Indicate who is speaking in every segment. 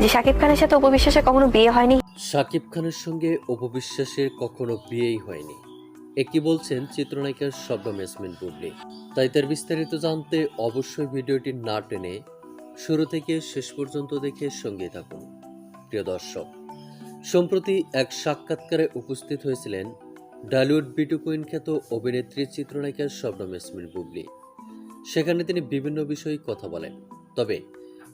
Speaker 1: যে শাকিব খানের সাথে অপবিশ্বাসের কখনো বিয়ে হয়নি?
Speaker 2: শাকিব খানের সঙ্গে অপবিশ্বাসের কখনো বিয়েই হয়নি। একই বলছেন চিত্রনায়িকার শবনম ইয়াসমিন বুবলি। তাই তার বিস্তারিত জানতে অবশ্যই ভিডিওটি না টেনে শুরু থেকে শেষ পর্যন্ত দেখে সঙ্গে থাকুন। প্রিয় দর্শক, সম্প্রতি এক সাক্ষাৎকারে উপস্থিত হয়েছিলেন ডালিউড বিটু কুইন খ্যাত অভিনেত্রী চিত্রনায়িকা শবনম ইয়াসমিন বুবলি। সেখানে তিনি বিভিন্ন বিষয়ে কথা বলেন। তবে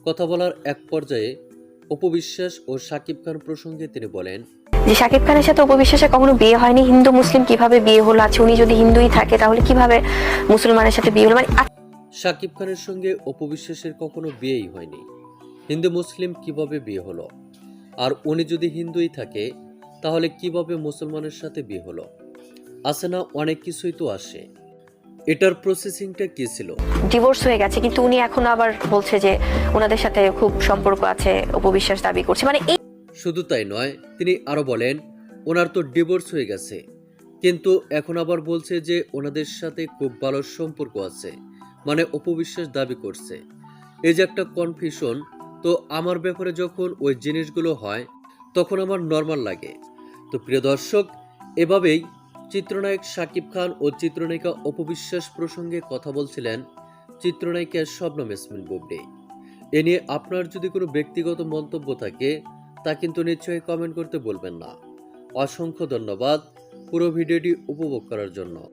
Speaker 2: কথা বলার এক পর্যায়ে অপবিশ্বাস ও শাকিব খান প্রসঙ্গে তিনি বলেন
Speaker 1: যে শাকিব খানের সাথে অপবিশ্বাসের কখনো বিয়ে হয়নি হিন্দু মুসলিম কীভাবে বিয়ে হলো আছে উনি যদি হিন্দুই থাকে তাহলে কীভাবে মুসলমানের সাথে বিয়ে হলো? মানে
Speaker 2: শাকিব খানের সঙ্গে অপবিশ্বাসের কখনো বিয়েই হয়নি। হিন্দু মুসলিম কীভাবে বিয়ে হলো? আর উনি যদি হিন্দুই থাকে তাহলে কীভাবে মুসলমানের সাথে বিয়ে হলো? আসে না অনেক কিছুই তো আসে। এটার প্রসেসিংটা কি ছিল?
Speaker 1: ডিভোর্স হয়ে গেছে কিন্তু উনি এখন আবার বলছে যে ওনাদের সাথে খুব সম্পর্ক আছে উপবিশ্বাস দাবি করছে। মানে এই
Speaker 2: শুধু তাই নয় তিনি আরও বলেন ওনার তো ডিভোর্স হয়ে গেছে। কিন্তু এখন আবার বলছে যে ওনাদের সাথে খুব ভালো সম্পর্ক আছে মানে অপবিশ্বাস দাবি করছে। এই যে একটা কনফিউশন তো আমার ব্যাপারে যখন ওই জিনিসগুলো হয় তখন আমার নর্মাল লাগে। তো প্রিয় দর্শক এভাবেই চিত্রনায়ক শাকিব খান ও চিত্রনায়িকা অপবিশ্বাস প্রসঙ্গে কথা বলছিলেন চিত্রনায়িকা শবনম ইসমিন বুবলি এ নিয়ে আপনার যদি কোনো ব্যক্তিগত মন্তব্য থাকে, তা কিন্তু নিশ্চয়ই কমেন্ট করতে বলবেন না। অসংখ্য ধন্যবাদ। পুরো ভিডিওটি উপভোগ করার জন্য।